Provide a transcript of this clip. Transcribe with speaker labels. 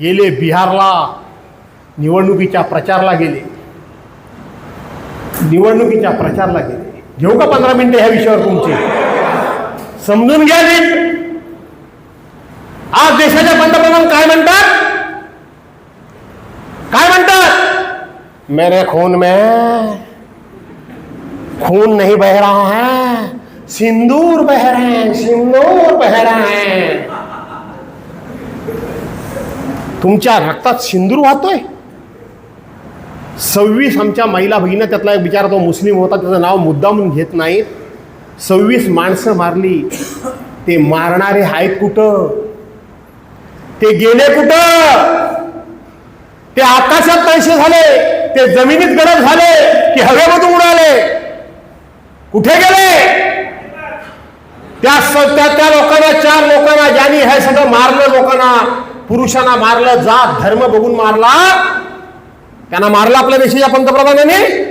Speaker 1: गेले बिहारला, निवडणुकीच्या प्रचारला गेले. निवडणुकीच्या प्रचारला गेले. घेऊ का पंधरा मिनिटं ह्या विषयावर तुमचे? समजून घ्या नीट. आज देशाचे पंतप्रधान काय म्हणतात? काय म्हणतात? मेरे खून में खून नहीं बह रहा है, सिंदूर बह रहे हैं, सिंदूर बह रहा है. तुमच्या रक्तात सिंदूर वाहतोय? सव्वीस आमच्या महिला भगिनी त्यातला एक बिचारा तो मुस्लिम होता त्याचं नाव मुद्दामून घेत नाहीत. सव्वीस माणसं मारली. ते मारणारे आहेत कुठं? ते गेले कुठं? ते आकाशात पैसे झाले. ते जमिनीत गरज झाले. की हवेमधून उडाले. कुठे गेले? त्या त्या त्या लोकांना चार लोकांना ज्यांनी हे सगळं मारलं लोकांना पुरुषांना मारलं जात धर्म बघून मारला त्यांना मारला आपल्या देशाच्या पंतप्रधानाने?